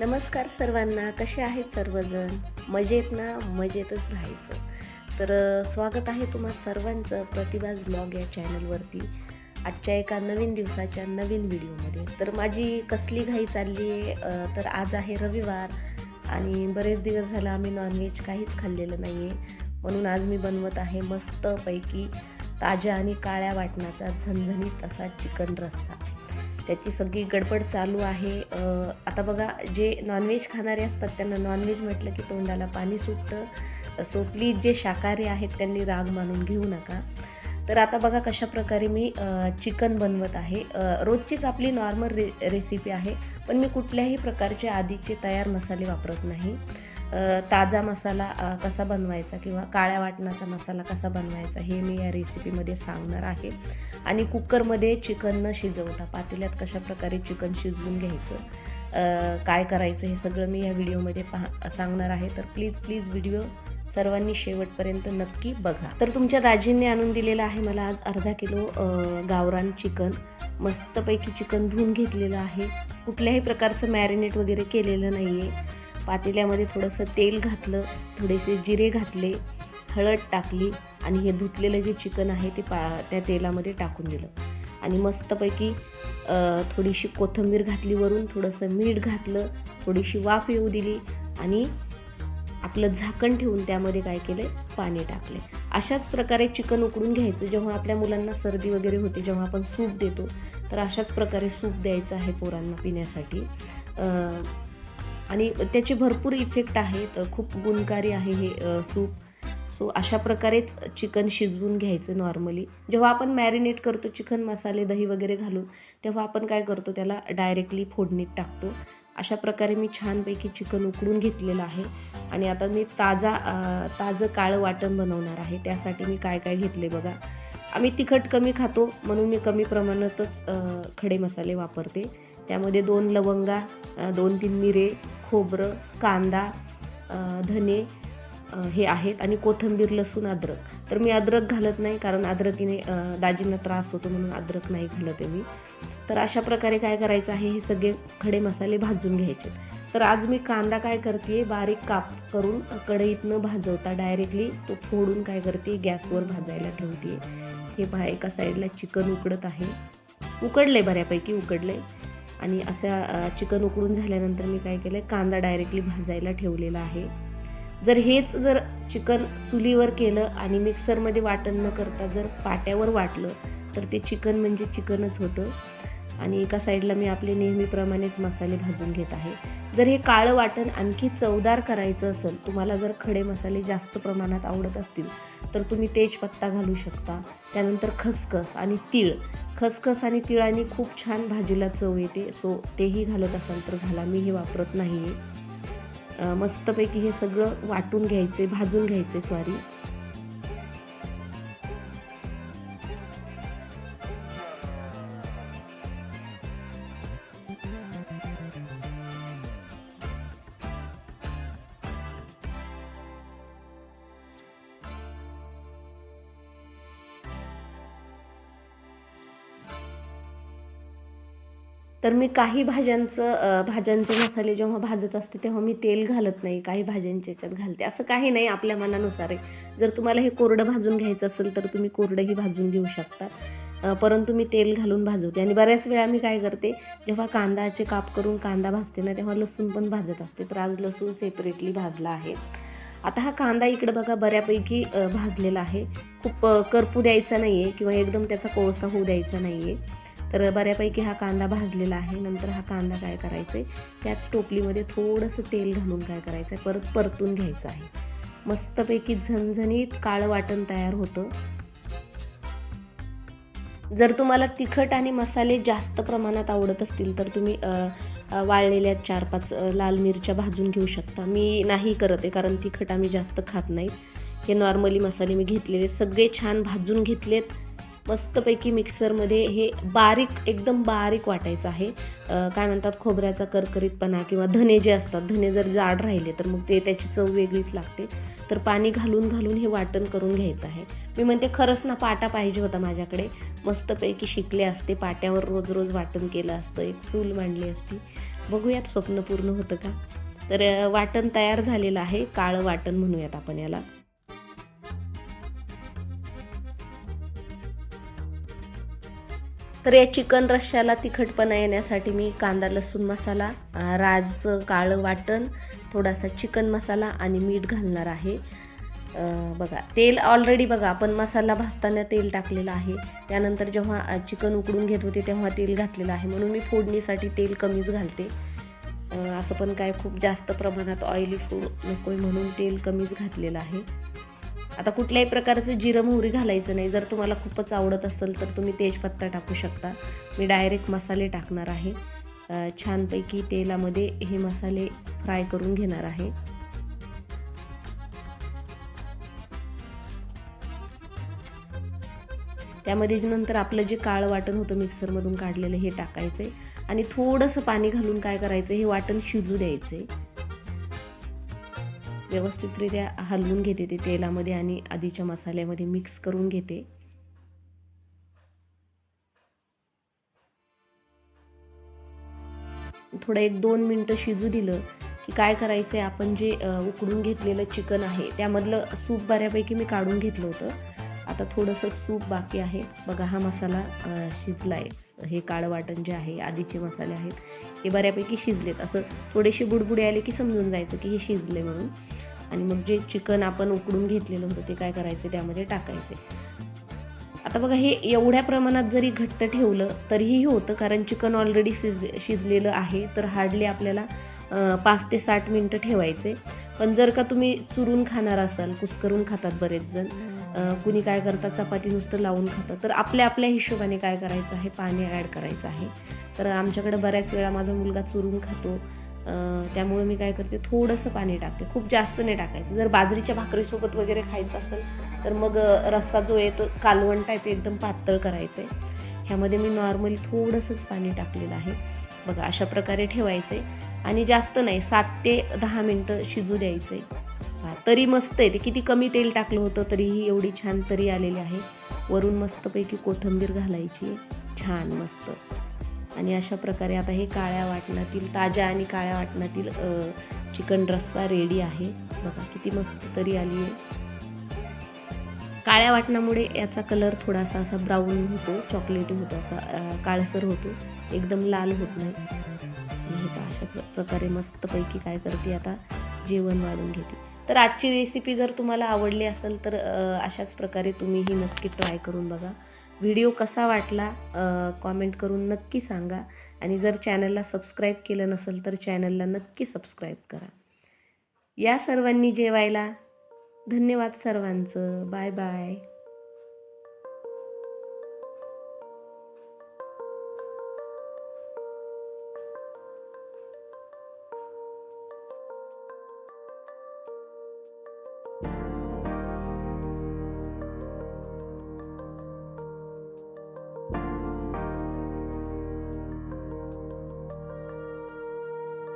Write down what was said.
नमस्कार सर्वांना कसे आहेत सर्वजण? मजेत ना? मजेतच राहायचं. तर स्वागत आहे तुम्हा सर्वांचं प्रतिभा ब्लॉग या चॅनलवरती. आजच्या एका नवीन दिवसाच्या नवीन व्हिडिओमध्ये. तर माझी कसली घाई चालली आहे? तर आज आहे रविवार आणि बरेच दिवस झाला आम्ही नॉनव्हेज काहीच खाल्लेलं नाही आहे म्हणून आज मी बनवत आहे मस्तपैकी ताज्या आणि काळ्या वाटणाचा झणझणीत असा चिकन रस्सा. त्याची सगळी गडबड चालू आहे. आता बघा जे नॉनव्हेज खाणारे असतात त्यांना नॉनव्हेज म्हटलं की तोंडाला पाणी सुटतं. सो प्लीज जे शाकाहारी आहेत त्यांनी राग मानून घेऊ नका. तर आता बघा कशा प्रकारे मी चिकन बनवत आहे. रोजचीच आपली नॉर्मल रे रेसिपी आहे पण मी कुठल्याही प्रकारचे आधीचे तयार मसाले वापरत नाही. ताजा मसाला कसा बनवायचा किंवा काळ्या वाटणाचा मसाला कसा बनवायचा हे मी या रेसिपीमध्ये सांगणार आहे. आणि कुकरमध्ये चिकन न शिजवता पातेल्यात कशा प्रकारे चिकन शिजवून घ्यायचं काय करायचं हे सगळं मी या व्हिडिओमध्ये पहा सांगणार आहे. तर प्लीज प्लीज व्हिडिओ सर्वांनी शेवटपर्यंत नक्की बघा. तर तुमच्या दाजींनी आणून दिलेलं आहे मला आज अर्धा किलो गावरान चिकन. मस्तपैकी चिकन धुवून घेतलेलं आहे. कुठल्याही प्रकारचं मॅरिनेट वगैरे केलेलं नाही आहे पातेल्यामध्ये थोडंसं तेल घातलं थोडेसे जिरे घातले हळद टाकली आणि हे धुतलेलं जे चिकन आहे ते पा त्या तेलामध्ये टाकून दिलं. आणि मस्तपैकी थोडीशी कोथिंबीर घातली वरून थोडंसं मीठ घातलं थोडीशी वाफ येऊ दिली आणि आपलं झाकण ठेवून त्यामध्ये काय केलं पाणी टाकले. अशाच प्रकारे चिकन उकडून घ्यायचं. जेव्हा आपल्या मुलांना सर्दी वगैरे होते जेव्हा आपण सूप देतो तर अशाच प्रकारे सूप द्यायचं आहे पोरांना पिण्यासाठी. आणि त्याचे भरपूर इफेक्ट आहेत. खूप गुणकारी आहे हे सूप. सो अशा प्रकारेच चिकन शिजवून घ्यायचं नॉर्मली जेव्हा आपण मॅरिनेट करतो चिकन मसाले दही वगैरे घालून तेव्हा आपण काय करतो त्याला डायरेक्टली फोडणीत टाकतो. अशा प्रकारे मी छानपैकी चिकन उकडून घेतलेलं आहे. आणि आता मी ताजा ताजं काळं वाटण बनवणार आहे. त्यासाठी मी काय काय घेतले बघा. आम्ही तिखट कमी खातो म्हणून मी कमी प्रमाणातच खडे मसाले वापरते. त्यामध्ये दोन लवंगा दोन तीन मिरे खोबरं कांदा धने हे आहेत आणि कोथिंबीर लसूण अद्रक. तर मी अद्रक घालत नाही कारण अद्रकीने दाजींना त्रास होतो म्हणून अद्रक नाही घालत आहे मी. तर अशा प्रकारे काय करायचं आहे हे सगळे खडे मसाले भाजून घ्यायचे. तर आज मी कांदा काय करते बारीक काप करून कढईतनं भाजवता डायरेक्टली. तो फोडून काय करते गॅसवर भाजायला ठेवते हे पहा एका साईडला चिकन उकडत आहे. उकडले बऱ्यापैकी उकडले आणि अशा चिकन उकळून झाल्यानंतर मी काय केलं कांदा डायरेक्टली भाजायला ठेवलेला आहे. जर हेच जर चिकन चुलीवर केलं आणि मिक्सरमध्ये वाटण न करता जर पाट्यावर वाटलं तर ते चिकन म्हणजे चिकनच होतं. आणि एका साईडला मी आपले नेहमीप्रमाणेच मसाले भाजून घेत आहे. जर हे काळं वाटण आणखी चवदार करायचं असेल तुम्हाला जर खडे मसाले जास्त प्रमाणात आवडत असतील तर तुम्ही तेजपत्ता घालू शकता. त्यानंतर खसखस आणि तीळ. खसखस आणि तिळाने खूप छान भाजीला चव येते. सो तेही घालत असाल तर घाला. मी हे वापरत नाही आहे मस्तपैकी हे सगळं वाटून घ्यायचे भाजून घ्यायचे सॉरी तर मी काही भाज्यांचं भाज्यांचे मसाले जेव्हा भाजत असते तेव्हा मी तेल घालत नाही काही भाज्यांच्या याच्यात घालते. असं काही नाही आपल्या मनानुसार आहे. जर तुम्हाला हे कोरडं भाजून घ्यायचं असेल तर तुम्ही कोरडंही भाजून घेऊ शकता. परंतु मी तेल घालून भाजवते. आणि बऱ्याच वेळा मी काय करते जेव्हा कांदाचे काप करून कांदा भाजते ना तेव्हा लसूण पण भाजत असते. तर आज लसूण सेपरेटली भाजला आहे. आता हा कांदा इकडं बघा बऱ्यापैकी भाजलेला आहे. खूप करपू द्यायचा नाही आहे किंवा एकदम त्याचा कोळसा होऊ द्यायचा नाही आहे तर बऱ्यापैकी हा कांदा भाजलेला आहे. नंतर हा कांदा काय करायचा आहे त्याच टोपलीमध्ये थोडंसं तेल घालून काय करायचं आहे परत परतून घ्यायचं आहे. मस्तपैकी झणझणीत काळं वाटण तयार होतं. जर तुम्हाला तिखट आणि मसाले जास्त प्रमाणात आवडत असतील तर तुम्ही वाळलेल्या चार पाच लाल मिरच्या भाजून घेऊ शकता. मी नाही करत आहे कारण तिखट आम्ही जास्त खात नाही. हे नॉर्मली मसाले मी घेतलेले सगळे छान भाजून घेतलेत. मस्तपैकी मिक्सरमध्ये हे बारीक एकदम बारीक वाटायचं आहे. काय म्हणतात खोबऱ्याचा करकरीतपणा किंवा धने जे असतात धने जर जाड राहिले तर मग ते त्याची चव वेगळीच लागते. तर पाणी घालून घालून हे वाटण करून घ्यायचं आहे. मी म्हणते खरंच ना पाटा पाहिजे होता माझ्याकडे. मस्तपैकी शिकले असते पाट्यावर रोज रोज वाटण केलं असतं एक चूल मांडली असती. बघूयात स्वप्न पूर्ण होतं का? तर वाटण तयार झालेलं आहे. काळं वाटण म्हणूयात आपण याला. तर या चिकन रश्श्याला तिखटपणा येण्यासाठी मी कांदा लसूण मसाला राजचं काळं वाटण थोडासा चिकन मसाला आणि मीठ घालणार आहे. बघा तेल ऑलरेडी बघा आपण मसाला भाजताना तेल टाकलेलं आहे. त्यानंतर जेव्हा चिकन उकडून घेत होते तेव्हा तेल घातलेलं आहे. म्हणून मी फोडणीसाठी तेल कमीच घालते. असं पण काय खूप जास्त प्रमाणात ऑइली फूड नको म्हणून तेल कमीच घातलेलं आहे. आता कुठल्याही प्रकारचं जिरं मोहरी घालायचं नाही. जर तुम्हाला खूपच आवडत असेल तर तुम्ही तेजपत्ता टाकू शकता. मी डायरेक्ट मसाले टाकणार आहे. छानपैकी तेलामध्ये हे मसाले फ्राय करून घेणार आहे. त्यामध्ये नंतर आपलं जे काळं वाटण होतं मिक्सरमधून काढलेलं हे टाकायचं आहे आणि थोडंसं पाणी घालून काय करायचं हे वाटण शिजू द्यायचं आहे व्यवस्थितरित्या हलवून घेते ते तेलामध्ये आणि आधीच्या मसाल्यामध्ये मिक्स करून घेते. थोडं एक दोन मिनटं शिजू दिलं की काय करायचं आहे आपण जे उकडून घेतलेलं चिकन आहे त्यामधलं सूप बऱ्यापैकी मी काढून घेतलं होतं. आता थोडंसं सूप बाकी आहे. बघा हा मसाला शिजला आहे हे काळं वाटण जे आहे आधीचे मसाले आहेत हे बऱ्यापैकी शिजलेत. असं थोडेसे बुडबुडे आले की समजून जायचं की हे शिजले म्हणून. आणि मग जे चिकन आपण उकडून घेतलेलं होतं ते काय करायचे? त्यामध्ये टाकायचे. आता बघा हे एवढ्या प्रमाणात जरी घट्ट ठेवलं तरीही होतं. कारण चिकन ऑलरेडी शिज शिजलेलं आहे. तर हार्डली आपल्याला पाच ते साठ मिनटं ठेवायचे. पण जर का तुम्ही चुरून खाणार असाल कुस्करून खातात बरेच जण कुणी काय करतात? चपाती नुसतं लावून खातात. तर आपल्या आपल्या हिशोबाने काय करायचं आहे? पाणी ॲड करायचं आहे. तर आमच्याकडे बऱ्याच वेळा माझा मुलगा चुरून खातो. त्यामुळे मी काय करते थोडंसं पाणी टाकते. खूप जास्त नाही टाकायचं. जर बाजरीच्या भाकरीसोबत वगैरे खायचं असेल तर मग रस्सा जो आहे तो कालवण टाईप एकदम पातळ करायचं आहे ह्यामध्ये मी नॉर्मली थोडंसंच पाणी टाकलेलं आहे. बघा अशा प्रकारे ठेवायचं आहे आणि जास्त नाही सात ते दहा मिनटं शिजू द्यायचं आहे हा तरी मस्त आहे. ते किती कमी तेल टाकलं होतं तरीही एवढी छान तरी आलेली आहे. वरून मस्तपैकी कोथिंबीर घालायची आहे. छान मस्त. आणि अशा प्रकारे आता हे काळ्या वाटणातील ताज्या आणि काळ्या वाटणातील चिकन रस्सा रेडी आहे. बघा किती मस्त तरी आली आहे. काळ्या वाटणामुळे याचा कलर थोडासा असा ब्राऊन होतो चॉकलेटी होतो असा काळसर होतो. एकदम लाल होत नाही. हे अशा प्र- प्रकारे मस्तपैकी काय करते आता जेवण वाढून घेते. तर आजची रेसिपी जर तुम्हाला आवडली असेल तर अशाच प्रकारे तुम्ही ही नक्की ट्राय करून बघा. व्हिडिओ कसा वाटला कॉमेंट करून नक्की सांगा. आणि जर चॅनलला सबस्क्राईब केलं नसेल तर चॅनलला नक्की सबस्क्राईब करा. या सर्वांनी जेवायला. धन्यवाद सर्वांचं. Bye bye